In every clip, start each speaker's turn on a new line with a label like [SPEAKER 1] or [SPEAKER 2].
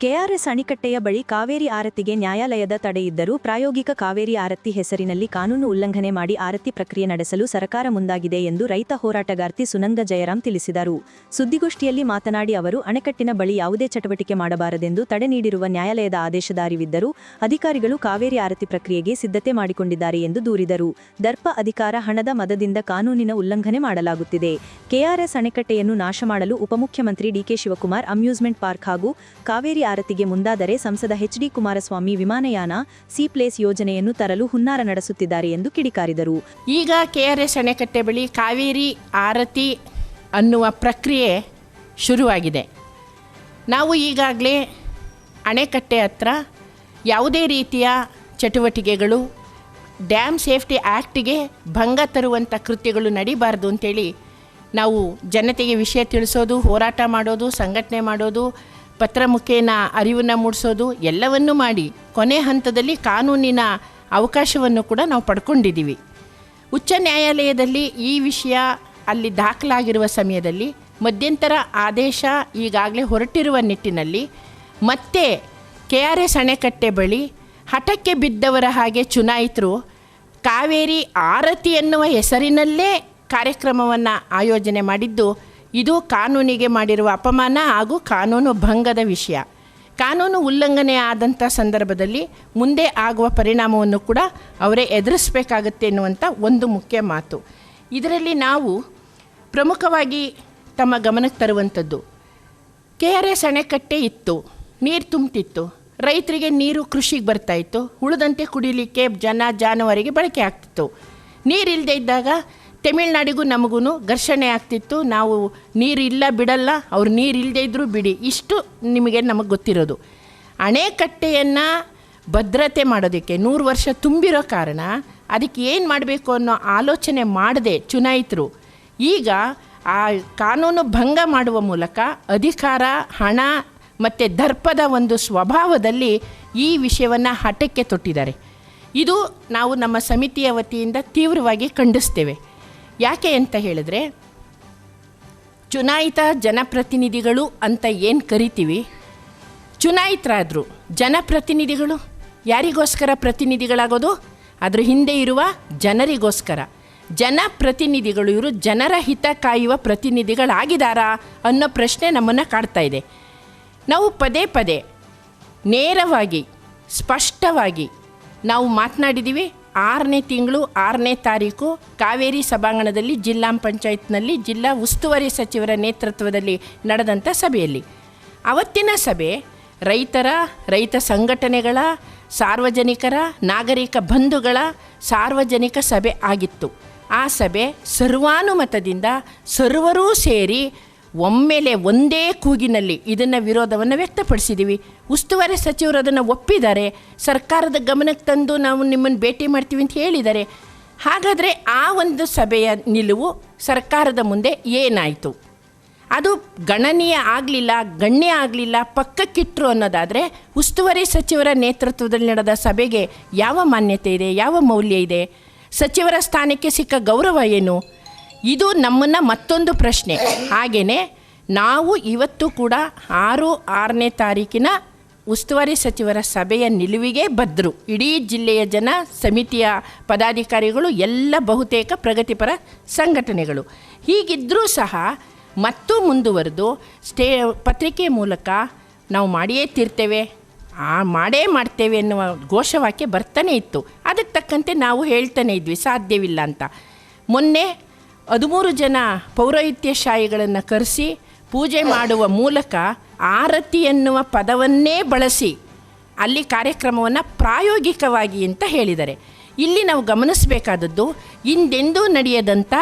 [SPEAKER 1] KRS ಅಣಿಕಟ್ಟೆಯ ಬಳಿ ಕಾವೇರಿ ಆರತಿಗೆ ನ್ಯಾಯಾಲಯದ ತಡೆಯಿದ್ದರೂ ಪ್ರಾಯೋಗಿಕ ಕಾವೇರಿ ಆರತಿ ಹೆಸರಿನಲ್ಲಿ ಕಾನೂನು ಉಲ್ಲಂಘನೆ ಮಾಡಿ ಆರತಿ ಪ್ರಕ್ರಿಯೆ ನಡೆಸಲು ಸರ್ಕಾರ ಮುಂದಾಗಿದೆ ಎಂದು ರೈತ ಹೋರಾಟಗಾರ್ತಿ ಸುನಂದ ಜಯರಾಮ್ ತಿಳಿಸಿದರು. ಸುದ್ದಿಗೋಷ್ಠಿಯಲ್ಲಿ ಮಾತನಾಡಿ ಅವರು, ಅಣೆಕಟ್ಟಿನ ಬಳಿ ಯಾವುದೇ ಚಟುವಟಿಕೆ ಮಾಡಬಾರದೆಂದು ತಡೆ ನೀಡಿರುವ ನ್ಯಾಯಾಲಯದ ಆದೇಶದ ಅರಿವಿದ್ದರೂ ಅಧಿಕಾರಿಗಳು ಕಾವೇರಿ ಆರತಿ ಪ್ರಕ್ರಿಯೆಗೆ ಸಿದ್ಧತೆ ಮಾಡಿಕೊಂಡಿದ್ದಾರೆ ಎಂದು ದೂರಿದರು. ದರ್ಪ ಅಧಿಕಾರ ಹಣದ ಮದದಿಂದ ಕಾನೂನಿನ ಉಲ್ಲಂಘನೆ ಮಾಡಲಾಗುತ್ತಿದೆ. ಕೆಆರ್ಎಸ್ ಅಣೆಕಟ್ಟೆಯನ್ನು ನಾಶ ಮಾಡಲು ಉಪಮುಖ್ಯಮಂತ್ರಿ ಡಿಕೆ ಶಿವಕುಮಾರ್ ಅಮ್ಯೂಸ್ಮೆಂಟ್ ಪಾರ್ಕ್ ಹಾಗೂ ಕಾವೇರಿ ಆರತಿಗೆ ಮುಂದಾದರೆ ಸಂಸದ ಎಚ್ಡಿ ಕುಮಾರಸ್ವಾಮಿ ವಿಮಾನಯಾನ ಸಿ ಪ್ಲೇಸ್ ಯೋಜನೆಯನ್ನು ತರಲು ಹುನ್ನಾರ ನಡೆಸುತ್ತಿದ್ದಾರೆ ಎಂದು ಕಿಡಿಕಾರಿದರು.
[SPEAKER 2] ಈಗ ಕೆಆರ್ಎಸ್ ಆರ್ ಎಸ್ ಅಣೆಕಟ್ಟೆ ಬಳಿ ಕಾವೇರಿ ಆರತಿ ಅನ್ನುವ ಪ್ರಕ್ರಿಯೆ ಶುರುವಾಗಿದೆ. ನಾವು ಈಗಾಗಲೇ ಅಣೆಕಟ್ಟೆ ಹತ್ರ ಯಾವುದೇ ರೀತಿಯ ಚಟುವಟಿಕೆಗಳು ಡ್ಯಾಮ್ ಸೇಫ್ಟಿ ಆ್ಯಕ್ಟಿಗೆ ಭಂಗ ತರುವಂಥ ಕೃತ್ಯಗಳು ನಡಿಬಾರ್ದು ಅಂತೇಳಿ ನಾವು ಜನತೆಗೆ ವಿಷಯ ತಿಳಿಸೋದು, ಹೋರಾಟ ಮಾಡೋದು, ಸಂಘಟನೆ ಮಾಡೋದು ಪತ್ರ ಮುಖೇನ ಅರಿವನ್ನು ಮೂಡಿಸೋದು ಎಲ್ಲವನ್ನೂ ಮಾಡಿ ಕೊನೆ ಹಂತದಲ್ಲಿ ಕಾನೂನಿನ ಅವಕಾಶವನ್ನು ಕೂಡ ನಾವು ಪಡ್ಕೊಂಡಿದ್ದೀವಿ. ಉಚ್ಚ ನ್ಯಾಯಾಲಯದಲ್ಲಿ ಈ ವಿಷಯ ಅಲ್ಲಿ ದಾಖಲಾಗಿರುವ ಸಮಯದಲ್ಲಿ ಮಧ್ಯಂತರ ಆದೇಶ ಈಗಾಗಲೇ ಹೊರಟಿರುವ ನಿಟ್ಟಿನಲ್ಲಿ ಮತ್ತೆ ಕೆ ಆರ್ ಎಸ್ ಅಣೆಕಟ್ಟೆ ಬಳಿ ಹಠಕ್ಕೆ ಬಿದ್ದವರ ಹಾಗೆ ಚುನಾಯಿತರು ಕಾವೇರಿ ಆರತಿ ಎನ್ನುವ ಹೆಸರಿನಲ್ಲೇ ಕಾರ್ಯಕ್ರಮವನ್ನು ಆಯೋಜನೆ ಮಾಡಿದ್ದು ಇದು ಕಾನೂನಿಗೆ ಮಾಡಿರುವ ಅಪಮಾನ ಹಾಗೂ ಕಾನೂನು ಭಂಗದ ವಿಷಯ. ಕಾನೂನು ಉಲ್ಲಂಘನೆ ಆದಂಥ ಸಂದರ್ಭದಲ್ಲಿ ಮುಂದೆ ಆಗುವ ಪರಿಣಾಮವನ್ನು ಕೂಡ ಅವರೇ ಎದುರಿಸಬೇಕಾಗತ್ತೆ ಎನ್ನುವಂಥ ಒಂದು ಮುಖ್ಯ ಮಾತು. ಇದರಲ್ಲಿ ನಾವು ಪ್ರಮುಖವಾಗಿ ತಮ್ಮ ಗಮನಕ್ಕೆ ತರುವಂಥದ್ದು, ಕೆ ಆರ್ ಎಸ್ ಅಣೆಕಟ್ಟೆ ಇತ್ತು, ನೀರು ತುಂಬ್ತಿತ್ತು, ರೈತರಿಗೆ ನೀರು ಕೃಷಿಗೆ ಬರ್ತಾಯಿತ್ತು ಉಳಿದಂತೆ ಕುಡಿಲಿಕ್ಕೆ ಜನ ಜಾನುವಾರಿಗೆ ಬಳಕೆ ಆಗ್ತಿತ್ತು. ನೀರಿಲ್ಲದೆ ಇದ್ದಾಗ ತಮಿಳ್ನಾಡಿಗೂ ನಮಗೂ ಘರ್ಷಣೆ ಆಗ್ತಿತ್ತು. ನಾವು ನೀರಿಲ್ಲ, ಬಿಡಲ್ಲ. ಅವ್ರು ನೀರಿಲ್ಲದೇ ಇದ್ದರೂ ಬಿಡಿ. ಇಷ್ಟು ನಿಮಗೆ ನಮಗೆ ಗೊತ್ತಿರೋದು. ಅಣೆಕಟ್ಟೆಯನ್ನು ಭದ್ರತೆ ಮಾಡೋದಕ್ಕೆ ನೂರು ವರ್ಷ ತುಂಬಿರೋ ಕಾರಣ ಅದಕ್ಕೆ ಏನು ಮಾಡಬೇಕು ಅನ್ನೋ ಆಲೋಚನೆ ಮಾಡದೆ ಚುನಾಯಿತರು. ಈಗ ಆ ಕಾನೂನು ಭಂಗ ಮಾಡುವ ಮೂಲಕ ಅಧಿಕಾರ, ಹಣ ಮತ್ತು ದರ್ಪದ ಒಂದು ಸ್ವಭಾವದಲ್ಲಿ ಈ ವಿಷಯವನ್ನು ಹಠಕ್ಕೆ ತೊಟ್ಟಿದ್ದಾರೆ. ಇದು ನಾವು ನಮ್ಮ ಸಮಿತಿಯ ವತಿಯಿಂದ ತೀವ್ರವಾಗಿ ಖಂಡಿಸ್ತೇವೆ. ಯಾಕೆ ಅಂತ ಹೇಳಿದ್ರೆ, ಚುನಾಯಿತ ಜನಪ್ರತಿನಿಧಿಗಳು ಅಂತ ಏನು ಕರಿತೀವಿ? ಚುನಾಯಿತರಾದರು ಜನಪ್ರತಿನಿಧಿಗಳು, ಯಾರಿಗೋಸ್ಕರ ಪ್ರತಿನಿಧಿಗಳಾಗೋದು? ಅದರ ಹಿಂದೆ ಇರುವ ಜನರಿಗೋಸ್ಕರ. ಜನಪ್ರತಿನಿಧಿಗಳು ಇವರು ಜನರ ಹಿತ ಕಾಯುವ ಪ್ರತಿನಿಧಿಗಳಾಗಿದ್ದಾರಾ ಅನ್ನೋ ಪ್ರಶ್ನೆ ನಮ್ಮನ್ನು ಕಾಡ್ತಾ ಇದೆ. ನಾವು ಪದೇ ಪದೇ ನೇರವಾಗಿ, ಸ್ಪಷ್ಟವಾಗಿ ನಾವು ಮಾತನಾಡಿದ್ದೀವಿ ಆರನೇ ತಿಂಗಳು, ಆರನೇ ತಾರೀಕು ಕಾವೇರಿ ಸಭಾಂಗಣದಲ್ಲಿ ಜಿಲ್ಲಾ ಪಂಚಾಯತ್ನಲ್ಲಿ ಜಿಲ್ಲಾ ಉಸ್ತುವಾರಿ ಸಚಿವರ ನೇತೃತ್ವದಲ್ಲಿ ನಡೆದಂಥ ಸಭೆಯಲ್ಲಿ. ಅವತ್ತಿನ ಸಭೆ ರೈತರ, ರೈತ ಸಂಘಟನೆಗಳ, ಸಾರ್ವಜನಿಕರ, ನಾಗರಿಕ ಬಂಧುಗಳ ಸಾರ್ವಜನಿಕ ಸಭೆ ಆಗಿತ್ತು. ಆ ಸಭೆ ಸರ್ವಾನುಮತದಿಂದ ಸರ್ವರೂ ಸೇರಿ ಒಮ್ಮೆಲೆ ಒಂದೇ ಕೂಗಿನಲ್ಲಿ ಇದನ್ನು ವಿರೋಧವನ್ನು ವ್ಯಕ್ತಪಡಿಸಿದ್ದೀವಿ ಉಸ್ತುವಾರಿ ಸಚಿವರು ಅದನ್ನು ಒಪ್ಪಿದ್ದಾರೆ. ಸರ್ಕಾರದ ಗಮನಕ್ಕೆ ತಂದು ನಾವು ನಿಮ್ಮನ್ನು ಭೇಟಿ ಮಾಡ್ತೀವಿ ಅಂತ ಹೇಳಿದ್ದಾರೆ. ಹಾಗಾದರೆ ಆ ಒಂದು ಸಭೆಯ ನಿಲುವು ಸರ್ಕಾರದ ಮುಂದೆ ಏನಾಯಿತು? ಅದು ಗಣನೀಯ ಆಗಲಿಲ್ಲ, ಗಣ್ಯ ಆಗಲಿಲ್ಲ ಪಕ್ಕಕ್ಕಿಟ್ಟರು ಅನ್ನೋದಾದರೆ ಉಸ್ತುವಾರಿ ಸಚಿವರ ನೇತೃತ್ವದಲ್ಲಿ ನಡೆದ ಸಭೆಗೆ ಯಾವ ಮಾನ್ಯತೆ ಇದೆ? ಯಾವ ಮೌಲ್ಯ ಇದೆ? ಸಚಿವರ ಸ್ಥಾನಕ್ಕೆ ಸಿಕ್ಕ ಗೌರವ ಏನು? ಇದು ನಮ್ಮನ್ನು ಮತ್ತೊಂದು ಪ್ರಶ್ನೆ. ಹಾಗೆಯೇ ನಾವು ಇವತ್ತು ಕೂಡ ಆರು, ಆರನೇ ತಾರೀಕಿನ ಉಸ್ತುವಾರಿ ಸಚಿವರ ಸಭೆಯ ನಿಲುವಿಗೆ ಬದ್ದರು ಇಡೀ ಜಿಲ್ಲೆಯ ಜನ, ಸಮಿತಿಯ ಪದಾಧಿಕಾರಿಗಳು, ಎಲ್ಲ ಬಹುತೇಕ ಪ್ರಗತಿಪರ ಸಂಘಟನೆಗಳು. ಹೀಗಿದ್ದರೂ ಸಹ ಮತ್ತೂ ಮುಂದುವರೆದು ಸ್ಟೇ, ಪತ್ರಿಕೆ ಮೂಲಕ ನಾವು ಮಾಡಿಯೇ ತೀರ್ತೇವೆ. ಆ ಮಾಡೇ ಮಾಡ್ತೇವೆ ಎನ್ನುವ ಘೋಷವಾಕ್ಯ ಬರ್ತಾನೆ ಇತ್ತು. ಅದಕ್ಕೆ ತಕ್ಕಂತೆ ನಾವು ಹೇಳ್ತಾನೆ ಇದ್ವಿ, ಸಾಧ್ಯವಿಲ್ಲ ಅಂತ. ಮೊನ್ನೆ ಹದಿಮೂರು ಜನ ಪೌರೋಹಿತ್ಯಶಾಹಿಗಳನ್ನು ಕರೆಸಿ ಪೂಜೆ ಮಾಡುವ ಮೂಲಕ ಆರತಿ ಎನ್ನುವ ಪದವನ್ನೇ ಬಳಸಿ ಅಲ್ಲಿ ಕಾರ್ಯಕ್ರಮವನ್ನು ಪ್ರಾಯೋಗಿಕವಾಗಿ ಅಂತ ಹೇಳಿದ್ದಾರೆ ಇಲ್ಲಿ ನಾವು ಗಮನಿಸಬೇಕಾದದ್ದು, ಹಿಂದೆಂದೂ ನಡೆಯದಂಥ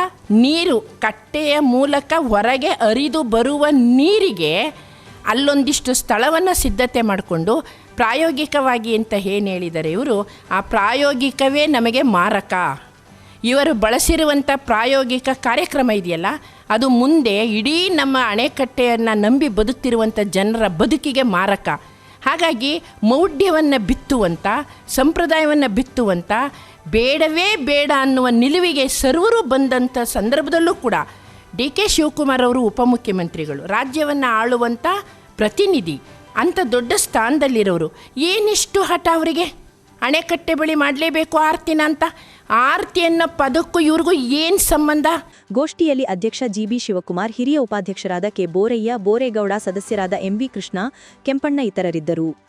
[SPEAKER 2] ನೀರು ಕಟ್ಟೆಯ ಮೂಲಕ ಹೊರಗೆ ಹರಿದು ಬರುವ ನೀರಿಗೆ ಅಲ್ಲೊಂದಿಷ್ಟು ಸ್ಥಳವನ್ನು ಸಿದ್ಧತೆ ಮಾಡಿಕೊಂಡು ಪ್ರಾಯೋಗಿಕವಾಗಿ ಅಂತ ಏನು ಹೇಳಿದ್ದಾರೆ ಇವರು, ಆ ಪ್ರಾಯೋಗಿಕವೇ ನಮಗೆ ಮಾರಕ. ಇವರು ಬಳಸಿರುವಂಥ ಪ್ರಾಯೋಗಿಕ ಕಾರ್ಯಕ್ರಮ ಇದೆಯಲ್ಲ, ಅದು ಮುಂದೆ ಇಡೀ ನಮ್ಮ ಅಣೆಕಟ್ಟೆಯನ್ನು ನಂಬಿ ಬದುಕ್ತಿರುವಂಥ ಜನರ ಬದುಕಿಗೆ ಮಾರಕ. ಹಾಗಾಗಿ ಮೌಢ್ಯವನ್ನು ಬಿತ್ತುವಂಥ, ಸಂಪ್ರದಾಯವನ್ನು ಬಿತ್ತುವಂಥ, ಬೇಡವೇ ಬೇಡ ಅನ್ನುವ ನಿಲುವಿಗೆ ಸರ್ವರು ಬಂದಂಥ ಸಂದರ್ಭದಲ್ಲೂ ಕೂಡ ಡಿ ಕೆ ಶಿವಕುಮಾರ್ ಅವರು ಉಪಮುಖ್ಯಮಂತ್ರಿಗಳು, ರಾಜ್ಯವನ್ನು ಆಳುವಂಥ ಪ್ರತಿನಿಧಿ, ಅಂಥ ದೊಡ್ಡ ಸ್ಥಾನದಲ್ಲಿರೋರು ಏನಿಷ್ಟು ಹಠ ಅವರಿಗೆ? ಅಣೆಕಟ್ಟೆ ಬಳಿ ಮಾಡಲೇಬೇಕು ಆರ್ತಿನ ಅಂತ ಆರ್ತಿ ಅನ್ನೋ ಪದಕ್ಕೂ ಇವ್ರಿಗೂ ಏನು ಸಂಬಂಧ?
[SPEAKER 1] ಗೋಷ್ಠಿಯಲ್ಲಿ ಅಧ್ಯಕ್ಷ ಜಿಬಿ ಶಿವಕುಮಾರ್, ಹಿರಿಯ ಉಪಾಧ್ಯಕ್ಷರಾದ ಕೆ ಬೋರಯ್ಯ, ಬೋರೇಗೌಡ, ಸದಸ್ಯರಾದ ಎಂಬಿ ಕೃಷ್ಣ, ಕೆಂಪಣ್ಣ ಇತರರಿದ್ದರು.